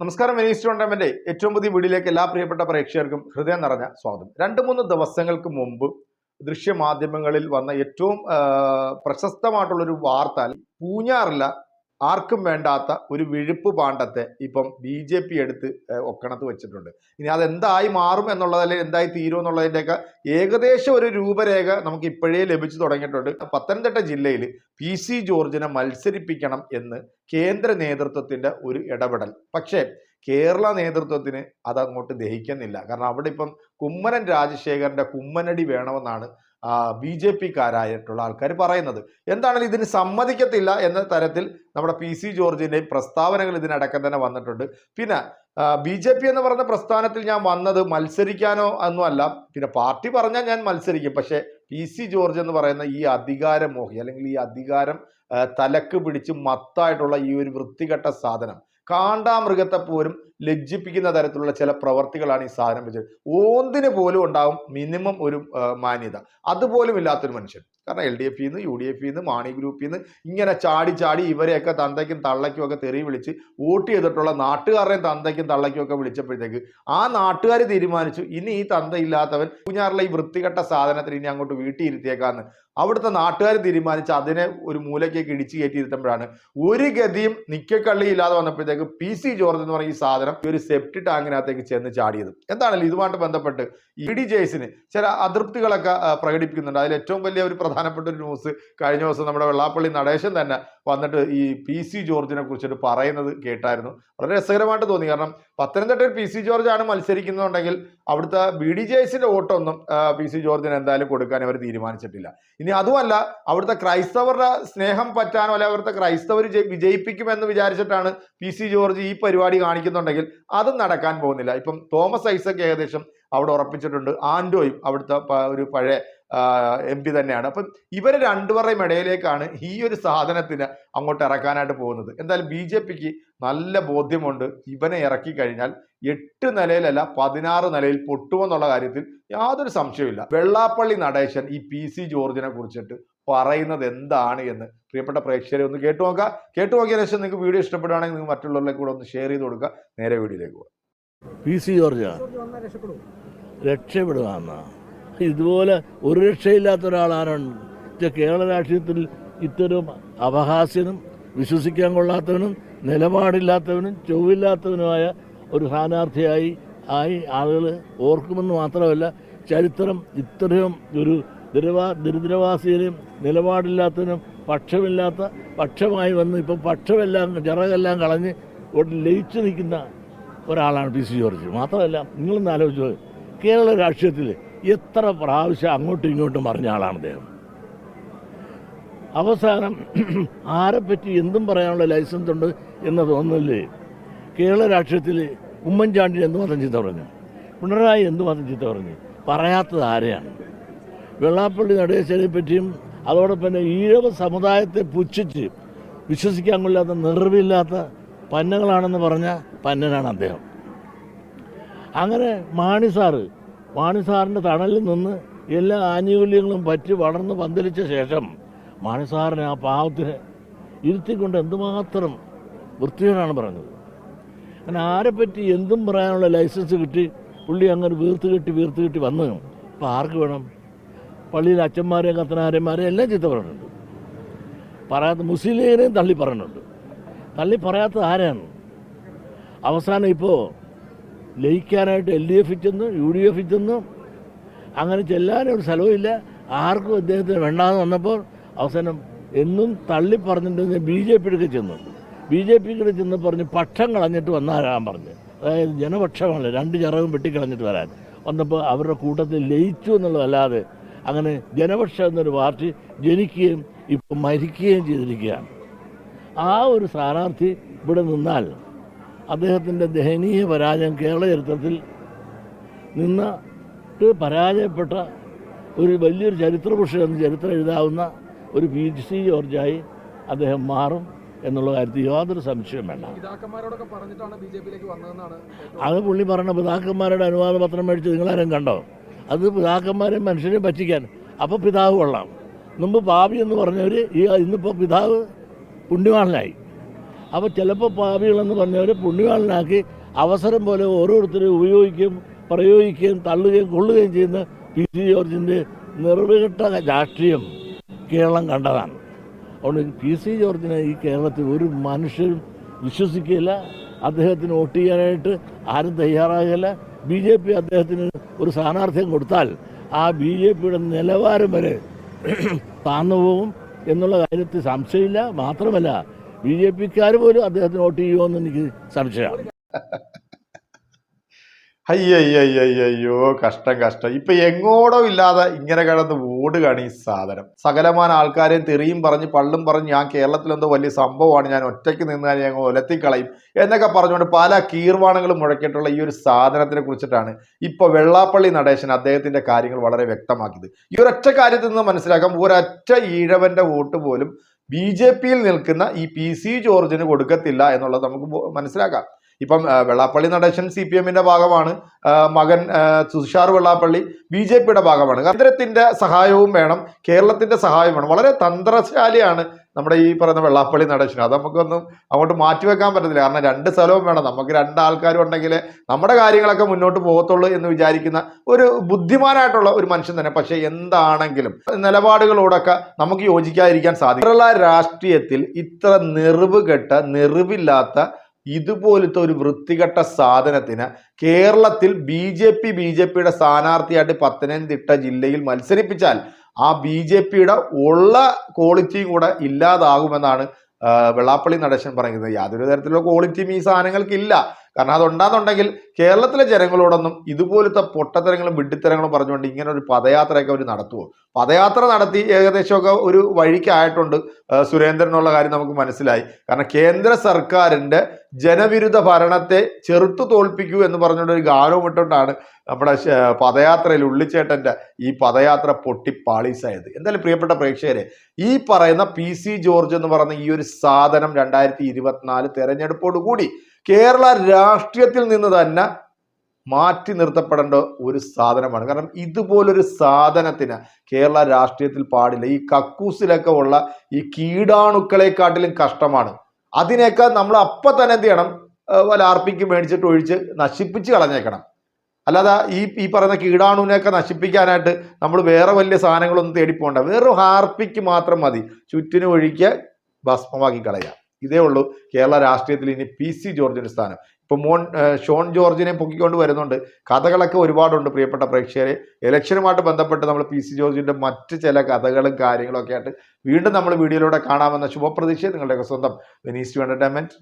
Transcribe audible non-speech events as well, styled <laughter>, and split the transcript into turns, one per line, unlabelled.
നമസ്കാരം മിനിസ്റ്റർ ടോണ്ടമെന്റ് ഏറ്റവും പുതിയ വീഡിയോയിലേക്ക് എല്ലാ പ്രിയപ്പെട്ട പ്രേക്ഷകർക്കും ഹൃദയം നിറഞ്ഞ സ്വാഗതം. രണ്ട് മൂന്ന് ദിവസങ്ങൾക്ക് മുമ്പ് ദൃശ്യമാധ്യമങ്ങളിൽ വന്ന ഏറ്റവും പ്രശസ്തമായിട്ടുള്ളൊരു വാർത്ത പൂഞ്ഞാറില്ല ആർക്കും വേണ്ടാത്ത ഒരു വിഴുപ്പ് പാണ്ഡത്തെ ഇപ്പം ബി ജെ പി എടുത്ത് ഒക്കണത്ത് വെച്ചിട്ടുണ്ട്. ഇനി അതെന്തായി മാറും എന്നുള്ളതല്ലേ എന്തായി തീരും എന്നുള്ളതിന്റെയൊക്കെ ഏകദേശം ഒരു രൂപരേഖ നമുക്ക് ഇപ്പോഴേ ലഭിച്ചു തുടങ്ങിയിട്ടുണ്ട്. പത്തനംതിട്ട ജില്ലയിൽ പി സി ജോർജിനെ മത്സരിപ്പിക്കണം എന്ന് കേന്ദ്ര നേതൃത്വത്തിന്റെ ഒരു ഇടപെടൽ. പക്ഷേ കേരള നേതൃത്വത്തിന് അതങ്ങോട്ട് ദഹിക്കുന്നില്ല. കാരണം അവിടെ ഇപ്പം കുമ്മനൻ രാജശേഖരന്റെ കുമ്മനടി വേണമെന്നാണ് ബി ജെ പിക്കാരായിട്ടുള്ള ആൾക്കാർ പറയുന്നത്. എന്താണെങ്കിലും ഇതിന് സമ്മതിക്കത്തില്ല എന്ന തരത്തിൽ നമ്മുടെ പി സി ജോർജിന്റെയും പ്രസ്താവനകൾ ഇതിനടക്കം തന്നെ വന്നിട്ടുണ്ട്. പിന്നെ ബി ജെ പി എന്ന് പറഞ്ഞ പ്രസ്ഥാനത്തിൽ ഞാൻ വന്നത് മത്സരിക്കാനോ ഒന്നുമല്ല പിന്നെ പാർട്ടി പറഞ്ഞാൽ ഞാൻ മത്സരിക്കും. പക്ഷേ പി സി ജോർജ് എന്ന് പറയുന്ന ഈ അധികാരമോഹി അല്ലെങ്കിൽ ഈ അധികാരം തലക്ക് പിടിച്ച് മത്തായിട്ടുള്ള ഈ ഒരു വൃത്തികെട്ട സാധനം കാണ്ടാമൃഗത്തെ പോലും ലജ്ജിപ്പിക്കുന്ന തരത്തിലുള്ള ചില പ്രവർത്തികളാണ് ഈ സാധനം വെച്ചത്. ഓന്തിന് പോലും ഉണ്ടാവും മിനിമം ഒരു മാന്യത. അതുപോലും ഇല്ലാത്തൊരു മനുഷ്യൻ. കാരണം എൽ ഡി എഫിൽ നിന്ന് യു ഡി എഫിൽ നിന്ന് മാണി ഗ്രൂപ്പിൽ നിന്ന് ഇങ്ങനെ ചാടി ചാടി ഇവരെയൊക്കെ തന്തയ്ക്കും തള്ളയ്ക്കും ഒക്കെ തെറി വിളിച്ച് വോട്ട് ചെയ്തിട്ടുള്ള നാട്ടുകാരുടെയും തന്തയ്ക്കും തള്ളയ്ക്കും ഒക്കെ വിളിച്ചപ്പോഴത്തേക്ക് ആ നാട്ടുകാർ തീരുമാനിച്ചു ഇനി ഈ തന്തയില്ലാത്തവൻ കുഞ്ഞാറിലെ ഈ വൃത്തികെട്ട സാധനത്തിന് ഇനി അങ്ങോട്ട് വീട്ടിൽ ഇരുത്തിയേക്കാന്ന് അവിടുത്തെ നാട്ടുകാർ തീരുമാനിച്ച് അതിനെ ഒരു മൂലക്കേക്ക് ഇടിച്ചു കയറ്റിയിരുത്തുമ്പോഴാണ് ഒരു ഗതിയും നിക്കക്കള്ളി ഇല്ലാതെ വന്നപ്പോഴത്തേക്ക് പി സി ജോർജ് എന്ന് പറയുന്ന ഈ സാധനം ഒരു സെപ്റ്റി ടാങ്കിനകത്തേക്ക് ചെന്ന് ചാടിയത്. എന്താണല്ലോ ഇതുമായിട്ട് ബന്ധപ്പെട്ട് ഇ ഡി ജെയ്സിന് ചില അതൃപ്തികളൊക്കെ പ്രകടിപ്പിക്കുന്നുണ്ട്. അതിൽ ഏറ്റവും വലിയ ഒരു പ്രധാനപ്പെട്ട ഒരു ന്യൂസ്. കഴിഞ്ഞ ദിവസം നമ്മുടെ വെള്ളാപ്പള്ളി നടേശൻ തന്നെ വന്നിട്ട് ഈ പി സി ജോർജിനെ കുറിച്ചിട്ട് പറയുന്നത് കേട്ടായിരുന്നു. വളരെ രസകരമായിട്ട് തോന്നി. കാരണം പത്തനംതിട്ടയിൽ പി സി ജോർജ് ആണ് മത്സരിക്കുന്നുണ്ടെങ്കിൽ അവിടുത്തെ ബി ഡി ജെ എസിന്റെ വോട്ടൊന്നും പി സി ജോർജിന് എന്തായാലും കൊടുക്കാൻ അവർ തീരുമാനിച്ചിട്ടില്ല. ഇനി അതുമല്ല അവിടുത്തെ ക്രൈസ്തവരുടെ സ്നേഹം പറ്റാനോ അല്ലെ അവിടുത്തെ ക്രൈസ്തവർ ജയി- വിജയിപ്പിക്കുമെന്ന് വിചാരിച്ചിട്ടാണ് പി സി ജോർജ് ഈ പരിപാടി കാണിക്കുന്നുണ്ടെങ്കിൽ അതും നടക്കാൻ പോകുന്നില്ല. ഇപ്പം തോമസ് ഐസക് ഏകദേശം അവിടെ ഉറപ്പിച്ചിട്ടുണ്ട്. ആൻഡോയും അവിടുത്തെ ഒരു പഴയ എം പി തന്നെയാണ്. അപ്പം ഇവർ രണ്ടുപേരുടെയും ഇടയിലേക്കാണ് ഈ ഒരു സാധനത്തിന് അങ്ങോട്ട് ഇറക്കാനായിട്ട് പോകുന്നത്. എന്തായാലും ബി ജെ പിക്ക് നല്ല ബോധ്യമുണ്ട്. ഇവനെ ഇറക്കി കഴിഞ്ഞാൽ എട്ട് നിലയിലല്ല പതിനാറ് നിലയിൽ പൊട്ടുമെന്നുള്ള കാര്യത്തിൽ യാതൊരു സംശയവുമില്ല. വെള്ളാപ്പള്ളി നടേശൻ ഈ പി സി ജോർജിനെ കുറിച്ചിട്ട് പറയുന്നത് എന്താണ് എന്ന് പ്രിയപ്പെട്ട പ്രേക്ഷകരെ ഒന്ന് കേട്ടു നോക്കുക. കേട്ടു നോക്കിയ ശേഷം നിങ്ങൾക്ക് വീഡിയോ ഇഷ്ടപ്പെടുകയാണെങ്കിൽ നിങ്ങൾ മറ്റുള്ളവരിലേക്ക് കൂടെ ഒന്ന് ഷെയർ ചെയ്ത് കൊടുക്കുക. നേരെ വീഡിയോയിലേക്ക് പോകാം.
പി സി ജോർജ് രക്ഷപ്പെടുകയെന്ന ഇതുപോലെ ഒരു രക്ഷയില്ലാത്ത ഒരാൾ ഇത് കേരള രാഷ്ട്രീയത്തിൽ ഇത്തരം അപഹാസ്യനും വിശ്വസിക്കാൻ കൊള്ളാത്തവനും നിലപാടില്ലാത്തവനും ചൊവ്വില്ലാത്തവനുമായ ഒരു സ്ഥാനാർത്ഥിയായി ആയി ആളുകൾ ഓർക്കുമെന്ന് മാത്രമല്ല ചരിത്രം ഇത്രയും ഒരു ദുരിവാ ദരിദ്രവാസിയിലും നിലപാടില്ലാത്തവനും പക്ഷമില്ലാത്ത പക്ഷമായി വന്ന് ഇപ്പം പക്ഷമെല്ലാം ചിറകെല്ലാം കളഞ്ഞ് ഇവിടെ ലയിച്ചു നിൽക്കുന്ന ഒരാളാണ് പി സി ജോർജ്. മാത്രമല്ല നിങ്ങളൊന്ന് ആലോചിച്ചു കേരള രാഷ്ട്രീയത്തിൽ എത്ര പ്രാവശ്യം അങ്ങോട്ടും ഇങ്ങോട്ടും പറഞ്ഞ ആളാണ് അദ്ദേഹം. അവസാനം <clears throat> ആരെപ്പറ്റി എന്തും പറയാനുള്ള ലൈസൻസ് ഉണ്ട് എന്ന് തോന്നുന്നില്ലേ കേരള രാഷ്ട്രീയത്തിൽ ഉമ്മൻചാണ്ടി എന്ത് മാത്രം ചീത്ത പറഞ്ഞു? പിണറായി എന്ത് മാത്രം ചീത്ത പറഞ്ഞു? പറയാത്തത് ആരെയാണ്? വെള്ളാപ്പള്ളി നടേശ്വരെ പറ്റിയും അതോടൊപ്പം തന്നെ ഈഴവ സമുദായത്തെ പുച്ഛിച്ച് വിശ്വസിക്കാൻ കൊള്ളാത്ത നിറവില്ലാത്ത പന്നകളാണെന്ന് പറഞ്ഞ പന്നനാണ് അദ്ദേഹം. അങ്ങനെ മാണി സാറ് മാണി സാറിന്റെ തണലിൽ നിന്ന് എല്ലാ ആനുകൂല്യങ്ങളും പറ്റി വളർന്ന് പന്തലിച്ച ശേഷം മാണി സാറിനെ ആ പാവത്തിന് ഇരുത്തിക്കൊണ്ട് എന്തുമാത്രം വൃത്തികേടാണ് പറഞ്ഞത്. അങ്ങനെ ആരെപ്പറ്റി എന്തും പറയാനുള്ള ലൈസൻസ് കിട്ടി പുള്ളി അങ്ങനെ വീർത്ത് കെട്ടി വീർത്ത് കെട്ടി വന്ന്. ഇപ്പം ആർക്ക് വേണം? പള്ളിയിൽ അച്ഛന്മാരെയും കത്തനാരന്മാരെയും എല്ലാം ചീത്ത പറഞ്ഞിട്ടുണ്ട്. പറയാത്ത മുസ്ലിം ലീഗിനെയും തള്ളി പറഞ്ഞിട്ടുണ്ട്. തള്ളി പറയാത്തത് ആരാണ്? അവസാനം ഇപ്പോൾ ലയിക്കാനായിട്ട് എൽ ഡി എഫിൽ ചെന്ന് യു ഡി എഫിൽ ചെന്ന് അങ്ങനെ ചെല്ലാനും ഒരു സ്ഥലവുമില്ല ആർക്കും അദ്ദേഹത്തിന് വേണ്ടാന്ന് വന്നപ്പോൾ അവസാനം എന്നും തള്ളി പറഞ്ഞിട്ട് ബി ജെ പിയുടെ ചെന്നു. ബി ജെ പിയുടെ ചെന്ന് പറഞ്ഞ് പക്ഷം കളഞ്ഞിട്ട് വന്നാരാൻ പറഞ്ഞ്. അതായത് ജനപക്ഷമല്ല രണ്ട് ചിറകും വെട്ടിക്കളഞ്ഞിട്ട് വരാൻ. വന്നപ്പോൾ അവരുടെ കൂട്ടത്തിൽ ലയിച്ചു എന്നുള്ളതല്ലാതെ അങ്ങനെ ജനപക്ഷം എന്നൊരു പാർട്ടി ജനിക്കുകയും ഇപ്പം മരിക്കുകയും ചെയ്തിരിക്കുകയാണ്. ആ ഒരു സ്ഥാനാർത്ഥി ഇവിടെ നിന്നാൽ അദ്ദേഹത്തിന്റെ ദയനീയ പരാജയം കേരള ചരിത്രത്തിൽ നിന്നിട്ട് പരാജയപ്പെട്ട ഒരു വലിയൊരു ചരിത്രപുരുഷൻ എന്ന് ചരിത്രം എഴുതാവുന്ന ഒരു പി സി ജോർജായി അദ്ദേഹം മാറും എന്നുള്ള കാര്യത്തിൽ യാതൊരു സംശയം വേണ്ട. അത് പുള്ളി പറഞ്ഞ പിതാക്കന്മാരുടെ അനുവാദ പത്രം മേടിച്ച് നിങ്ങളാരും കണ്ടോ? അത് പിതാക്കന്മാരെയും മനുഷ്യരെയും പറ്റിക്കാൻ. അപ്പോൾ പിതാവ് കൊള്ളാം. മുമ്പ് പാപി എന്ന് പറഞ്ഞവർ ഈ ഇന്നിപ്പോൾ പിതാവ് പുണ്യവാളനായി. അപ്പോൾ ചിലപ്പോൾ പാപികളെന്ന് പറഞ്ഞവർ പുണ്യവാളനാക്കി അവസരം പോലെ ഓരോരുത്തരും ഉപയോഗിക്കുകയും പ്രയോഗിക്കുകയും തള്ളുകയും കൊള്ളുകയും ചെയ്യുന്ന പി സി ജോർജിന്റെ നിർവികട്ട രാഷ്ട്രീയം കേരളം കണ്ടതാണ്. അതുകൊണ്ട് പി സി ജോർജിനെ ഈ കേരളത്തിൽ ഒരു മനുഷ്യരും വിശ്വസിക്കില്ല അദ്ദേഹത്തിന് വോട്ട് ചെയ്യാനായിട്ട് ആരും തയ്യാറാകില്ല ബി ജെ പി അദ്ദേഹത്തിന് ഒരു സ്ഥാനാർത്ഥ്യം കൊടുത്താൽ ആ ബി ജെ പിയുടെ നിലവാരം വരെ താന്നു പോകും എന്നുള്ള കാര്യത്തിൽ സംശയമില്ല. മാത്രമല്ല ബി ജെ പിക്കാർ പോലും അദ്ദേഹത്തിന് വോട്ട് ചെയ്യുമെന്ന് എനിക്ക് സംശയമാണ്.
അയ്യോ കഷ്ടം കഷ്ടം. ഇപ്പൊ എങ്ങോടോ ഇല്ലാതെ ഇങ്ങനെ കിടന്ന് ഓടുകയാണ് ഈ സാധനം. സകലമാന ആൾക്കാരെയും തെറിയും പറഞ്ഞ് പള്ളും പറഞ്ഞ് ഞാൻ കേരളത്തിലെന്തോ വലിയ സംഭവമാണ്. ഞാൻ ഒറ്റയ്ക്ക് നിന്നാൽ ഞാൻ ഒലത്തിക്കളയും എന്നൊക്കെ പറഞ്ഞുകൊണ്ട് പല കീർവാണങ്ങളും മുഴക്കിയിട്ടുള്ള ഈ ഒരു സാധനത്തിനെ കുറിച്ചിട്ടാണ് ഇപ്പൊ വെള്ളാപ്പള്ളി നടേശൻ അദ്ദേഹത്തിന്റെ കാര്യങ്ങൾ വളരെ വ്യക്തമാക്കിയത്. ഈ ഒരൊറ്റ കാര്യത്തിൽ നിന്ന് മനസ്സിലാക്കാം. ഒരൊറ്റ ഈഴവന്റെ വോട്ട് പോലും ബി ജെ പിയിൽ നിൽക്കുന്ന ഈ പി സി ജോർജിന് കൊടുക്കത്തില്ല എന്നുള്ളത് നമുക്ക് മനസ്സിലാക്കാം. ഇപ്പം വെള്ളാപ്പള്ളി നടേശൻ സി പി എമ്മിന്റെ ഭാഗമാണ് മകൻ തുഷാർ വെള്ളാപ്പള്ളി ബി ജെ പിയുടെ ഭാഗമാണ്. കേന്ദ്രത്തിന്റെ സഹായവും വേണം കേരളത്തിന്റെ സഹായവും വേണം. വളരെ തന്ത്രശാലിയാണ് നമ്മുടെ ഈ പറയുന്ന വെള്ളാപ്പള്ളി നടേശൻ അത് നമുക്കൊന്നും അങ്ങോട്ട് മാറ്റി വെക്കാൻ പറ്റത്തില്ല. കാരണം രണ്ട് സ്ഥലവും വേണം. നമുക്ക് രണ്ട് ആൾക്കാരും ഉണ്ടെങ്കിൽ നമ്മുടെ കാര്യങ്ങളൊക്കെ മുന്നോട്ട് പോകത്തുള്ളൂ എന്ന് വിചാരിക്കുന്ന ഒരു ബുദ്ധിമാനായിട്ടുള്ള ഒരു മനുഷ്യൻ തന്നെ. പക്ഷേ എന്താണെങ്കിലും നിലപാടുകളോടൊക്കെ നമുക്ക് യോജിക്കാതിരിക്കാൻ സാധിക്കും. കേരള രാഷ്ട്രീയത്തിൽ ഇത്ര നിറവുകെട്ട കെട്ട നെറിവില്ലാത്ത ഇതുപോലത്തെ ഒരു വൃത്തികെട്ട സാധനത്തിന് കേരളത്തിൽ B J P B J പിയുടെ സ്ഥാനാർത്ഥിയായിട്ട് പത്തനംതിട്ട ജില്ലയിൽ മത്സരിപ്പിച്ചാൽ ആ ബി ജെ പിയുടെ ഉള്ള ക്വാളിറ്റിയും കൂടെ ഇല്ലാതാകുമെന്നാണ് വെള്ളാപ്പള്ളി നടേശൻ പറയുന്നത്. യാതൊരു തരത്തിലുള്ള ക്വാളിറ്റിയും ഈ സാധനങ്ങൾക്കില്ല. കാരണം അതുണ്ടാകുന്നുണ്ടെങ്കിൽ കേരളത്തിലെ ജനങ്ങളോടൊന്നും ഇതുപോലത്തെ പൊട്ടത്തരങ്ങളും വിഡ്ഢിത്തരങ്ങളും പറഞ്ഞുകൊണ്ട് ഇങ്ങനെ ഒരു പദയാത്രയൊക്കെ അവർ നടത്തുമോ പദയാത്ര നടത്തി ഏകദേശമൊക്കെ ഒരു വഴിക്കായിട്ടുണ്ട് സുരേന്ദ്രനുള്ള കാര്യം നമുക്ക് മനസ്സിലായി. കാരണം കേന്ദ്ര സർക്കാരിന്റെ ജനവിരുദ്ധ ഭരണത്തെ ചെറുത്തു തോൽപ്പിക്കൂ എന്ന് പറഞ്ഞുകൊണ്ട് ഒരു ഗാനവും ഇട്ടുകൊണ്ടാണ് നമ്മുടെ പദയാത്രയിൽ ഉള്ളിച്ചേട്ടന്റെ ഈ പദയാത്ര പൊട്ടി പാളീസായത് എന്തായാലും പ്രിയപ്പെട്ട പ്രേക്ഷകരെ ഈ പറയുന്ന പി സി ജോർജ് എന്ന് പറയുന്ന ഈ ഒരു സാധനം രണ്ടായിരത്തി ഇരുപത്തിനാല് തെരഞ്ഞെടുപ്പോട് കൂടി കേരള രാഷ്ട്രീയത്തിൽ നിന്ന് തന്നെ മാറ്റി നിർത്തപ്പെടേണ്ട ഒരു സാധനമാണ്. കാരണം ഇതുപോലൊരു സാധനത്തിന് കേരള രാഷ്ട്രീയത്തിൽ പാടില്ല. ഈ കക്കൂസിലൊക്കെ ഉള്ള ഈ കീടാണുക്കളെക്കാട്ടിലും കഷ്ടമാണ്. അതിനേക്കാൾ നമ്മൾ അപ്പം തന്നെ എന്ത് ചെയ്യണം? വല്ല ആർപ്പിക്ക് മേടിച്ചിട്ട് ഒഴിച്ച് നശിപ്പിച്ച് കളഞ്ഞേക്കണം. അല്ലാതെ ഈ ഈ പറയുന്ന കീടാണുവിനെയൊക്കെ നശിപ്പിക്കാനായിട്ട് നമ്മൾ വേറെ വലിയ സാധനങ്ങളൊന്നും തേടി പോകണ്ട വെറും ഹാർപ്പിക്ക് മാത്രം മതി. ചുറ്റിനും ഒഴിക്കുക ഭസ്മമാക്കി കളയുക ഇതേ ഉള്ളൂ. കേരള രാഷ്ട്രീയത്തിൽ ഇനി പി സി ജോർജിന്റെ സ്ഥാനം. ഇപ്പോൾ മോൺ ഷോൺ ജോർജിനെ പൊക്കിക്കൊണ്ട് വരുന്നുണ്ട്. കഥകളൊക്കെ ഒരുപാടുണ്ട് പ്രിയപ്പെട്ട പ്രേക്ഷകരെ. ഇലക്ഷനുമായിട്ട് ബന്ധപ്പെട്ട് നമ്മൾ പി സി ജോർജിന്റെ മറ്റ് ചില കഥകളും കാര്യങ്ങളൊക്കെ ആയിട്ട് വീണ്ടും നമ്മൾ വീഡിയോയിലൂടെ കാണാമെന്ന ശുഭപ്രതീക്ഷ നിങ്ങളുടെയൊക്കെ സ്വന്തം വെനീസ് ടു എന്റർടൈൻമെന്റ്